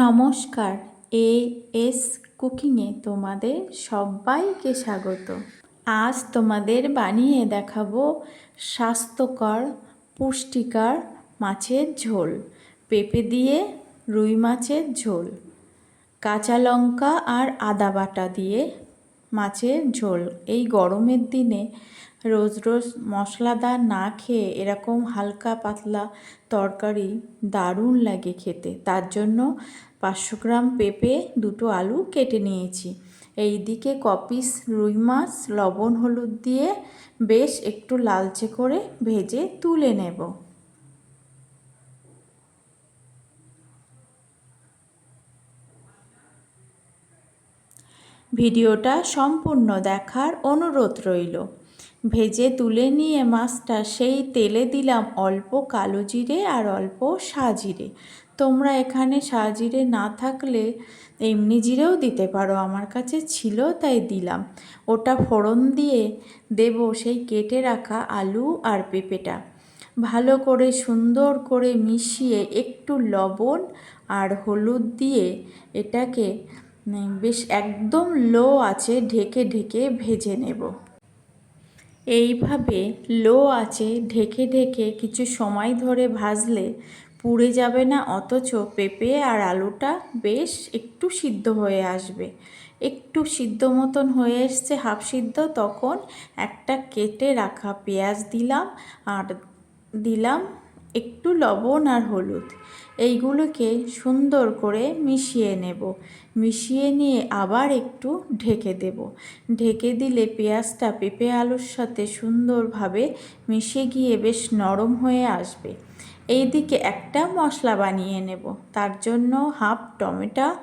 নমস্কার, A S কুকিংয়ে তোমাদের সবাইকে স্বাগত। আজ তোমাদের বানিয়ে দেখাবো স্বাস্থ্যকর, পুষ্টিকর মাছের ঝোল। পেঁপে দিয়ে রুই মাছের ঝোল। কাঁচা লঙ্কা আর আদা বাটা দিয়ে মাছের ঝোল। এই গরমের দিনে রোজ রোজ মশলাদার না খেয়ে এরকম হালকা পাতলা তরকারি দারুণ লাগে খেতে। তার জন্য পাঁচশো গ্রাম পেঁপে, দুটো আলু কেটে নিয়েছি। এই দিকে কপিস, রুই মাছ, লবণ হলুদ দিয়ে বেশ একটু লালচে করে ভেজে তুলে নেব। ভিডিওটা সম্পূর্ণ দেখার অনুরোধ রইল। ভেজে তুলে নিয়ে মাছটা সেই তেলে দিলাম অল্প কালো জিরে আর অল্প সাজিরে তোমরা এখানে সাজিরে না থাকলে এমনি জিরেও দিতে পারো, আমার কাছে ছিল তাই দিলাম। ওটা ফোড়ন দিয়ে দেব সেই কেটে রাখা আলু আর পেঁপেটা। ভালো করে সুন্দর করে মিশিয়ে একটু লবণ আর হলুদ দিয়ে এটাকে বেশ, একদম লো আছে, ঢেকে ঢেকে ভেজে নেব। এইভাবে লো আছে, ঢেকে ঢেকে কিছু সময় ধরে ভাজলে পুড়ে যাবে না, অথচ পেঁপে আর আলুটা বেশ একটু সিদ্ধ হয়ে আসবে। একটু সিদ্ধ মতন হয়ে এসছে হাফ সিদ্ধ, তখন একটা কেটে রাখা পেঁয়াজ দিলাম আর দিলাম একটু লবণ আর হলুদ। এইগুলোকে সুন্দর করে মিশিয়ে নেব। মিশিয়ে নিয়ে আবার একটু ঢেকে দেব। ঢেকে দিলে পেঁয়াজটা পেঁপে আলুর সাথে সুন্দরভাবে মিশে গিয়ে বেশ নরম হয়ে আসবে। এই দিকে একটা মশলা বানিয়ে নেব। তার জন্য হাফ টমেটো,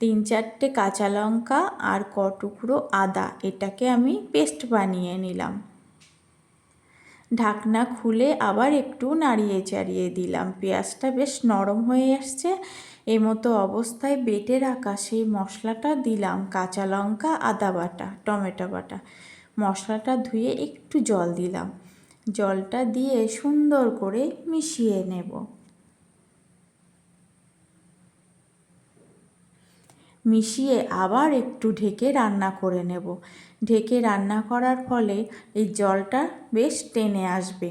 তিন চারটে কাঁচা লঙ্কা আর ক টুকরো আদা। এটাকে আমি পেস্ট বানিয়ে নিলাম। ঢাকনা খুলে আবার একটু নাড়িয়ে চাড়িয়ে দিলাম। পেঁয়াজটা বেশ নরম হয়ে আসছে। এই মতো অবস্থায় বেটে রাখা সেই মশলাটা দিলাম কাঁচা লঙ্কা, আদা বাটা, টমেটো বাটা। মশলাটা ধুয়ে একটু জল দিলাম। জলটা দিয়ে সুন্দর করে মিশিয়ে নেব। মিশিয়ে আবার একটু ঢেকে রান্না করে নেব। ঢেকে রান্না করার ফলে এই জলটা বেশ টেনে আসবে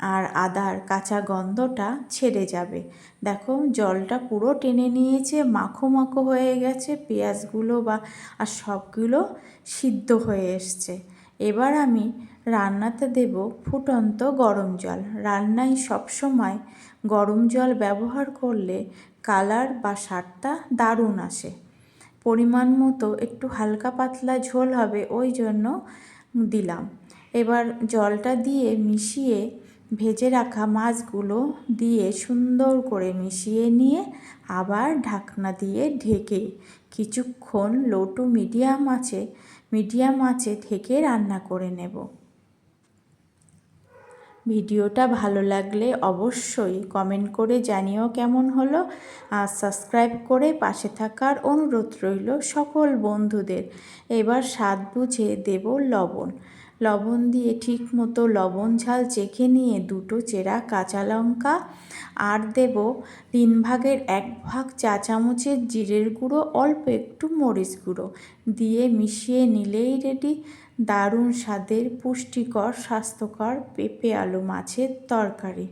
আর আদার কাঁচা গন্ধটা ছেড়ে যাবে। দেখো, জলটা পুরো টেনে নিয়েছে, মাখো মাখো হয়ে গেছে, পেঁয়াজগুলো বা, আর সবগুলো সিদ্ধ হয়ে এসছে। এবার আমি রান্নাতে দেব ফুটন্ত গরম জল। রান্নায় সবসময় গরম জল ব্যবহার করলে কালার বা স্বাদটা দারুণ আসে। পরিমাণ মতো একটু হালকা পাতলা ঝোল হবে, ওই জন্য দিলাম। এবার জলটা দিয়ে মিশিয়ে ভেজে রাখা মাছগুলো দিয়ে সুন্দর করে মিশিয়ে নিয়ে আবার ঢাকনা দিয়ে ঢেকে কিছুক্ষণ লো টু মিডিয়াম আছে মিডিয়াম আছে ঢেকে রান্না করে নেব। ভিডিওটা ভালো লাগলে অবশ্যই কমেন্ট করে জানিও কেমন হলো। আর সাবস্ক্রাইব করে পাশে থাকার অনুরোধ রইল সকল বন্ধুদের। এবার স্বাদ বুঝে দেব লবণ। লবণ দিয়ে ঠিক মতো লবণ ঝাল চেখে নিয়ে দুটো চেরা কাঁচা লঙ্কা আর দেব তিন ভাগের এক ভাগ চা চামচের জিরের গুঁড়ো, অল্প একটু মরিচ গুঁড়ো দিয়ে মিশিয়ে নিলেই রেডি দারুণ স্বাদের পুষ্টিকর, স্বাস্থ্যকর পেঁপে আলু মাছের তরকারি।